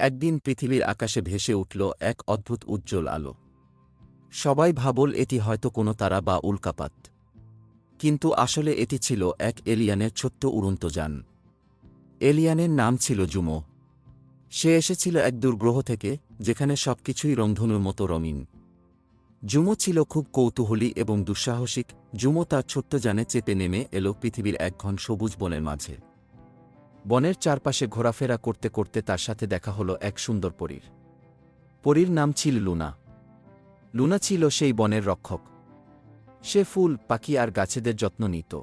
একদিন পৃথিবীর আকাশে ভেসে উঠল এক অদ্ভুত উজ্জ্বল আলো। সবাই ভাবল এটি হয়তো কোনো তারা বা উল্কাপাত। কিন্তু আসলে এটি ছিল এক এলিয়ানের ছোট্ট উড়ন্ত যান। এলিয়ানের নাম ছিল জুমো। সে এসেছিল এক দুর্গ্রহ থেকে, যেখানে সবকিছুই রংধনুর মতো রঙিন। জুমো ছিল খুব কৌতূহলী এবং দুঃসাহসিক। জুমো তার ছোট্ট যানে চেপে নেমে এলো পৃথিবীর এক ঘন সবুজ বনের মাঝে। বনের চারপাশে ঘোরাফেরা করতে করতে তার সাথে দেখা হলো এক সুন্দর পরীর। পরীর নাম ছিল লুনা। লুনা ছিল সেই বনের রক্ষক। সে ফুল, পাখি আর গাছেদের যত্ন নিত।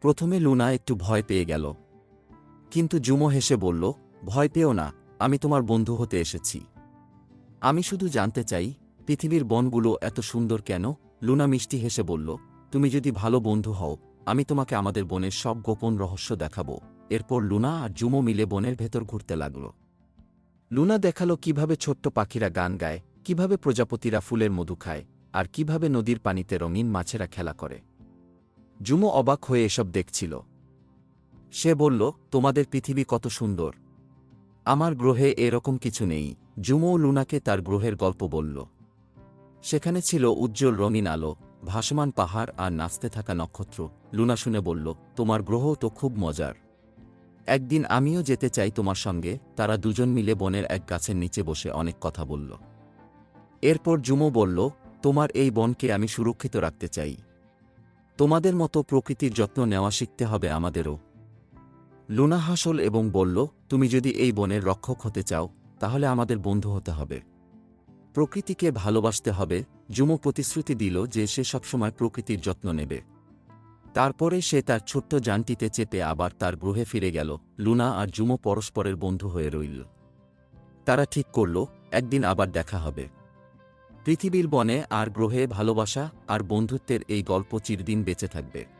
প্রথমে লুনা একটু ভয় পেয়ে গেল। কিন্তু জুমো হেসে বলল, ভয় পেও না, আমি তোমার বন্ধু হতে এসেছি। আমি শুধু জানতে চাই, পৃথিবীর বনগুলো এত সুন্দর কেন? লুনা মিষ্টি হেসে বলল, তুমি যদি ভালো বন্ধু হও, আমি তোমাকে আমাদের বনের সব গোপন রহস্য দেখাবো। এরপর লুনা আর জুমো মিলে বনের ভেতর ঘুরতে লাগল। লুনা দেখাল কীভাবে ছোট্ট পাখিরা গান গায়, কীভাবে প্রজাপতিরা ফুলের মধু খায়, আর কীভাবে নদীর পানিতে রঙিন মাছেরা খেলা করে। জুমো অবাক হয়ে এসব দেখছিল। সে বলল, তোমাদের পৃথিবী কত সুন্দর। আমার গ্রহে এরকম কিছু নেই। জুমো লুনাকে তার গ্রহের গল্প বলল। সেখানে ছিল উজ্জ্বল রঙিন আলো, ভাসমান পাহাড় আর নাচতে থাকা নক্ষত্র। লুনা শুনে বলল, তোমার গ্রহ তো খুব মজার। একদিন আমিও যেতে চাই তোমার সঙ্গে। তারা দুজন মিলে বনের এক গাছের নিচে বসে অনেক কথা বলল। এরপর জুমো বলল, তোমার এই বনকে আমি সুরক্ষিত রাখতে চাই। তোমাদের মতো প্রকৃতির যত্ন নেওয়া শিখতে হবে আমাদেরও। লুনা হাসল এবং বলল, তুমি যদি এই বনের রক্ষক হতে চাও, তাহলে আমাদের বন্ধু হতে হবে। প্রকৃতিকে ভালোবাসতে হবে। জুমো প্রতিশ্রুতি দিল যে সে সবসময় প্রকৃতির যত্ন নেবে। তারপরে সে তার ছোট্ট যানটিতে চেপে আবার তার গ্রহে ফিরে গেল, লুনা আর জুমো পরস্পরের বন্ধু হয়ে রইল। তারা ঠিক করল, একদিন আবার দেখা হবে। পৃথিবীর বনে আর গ্রহে ভালোবাসা আর বন্ধুত্বের এই গল্প চিরদিন বেঁচে থাকবে।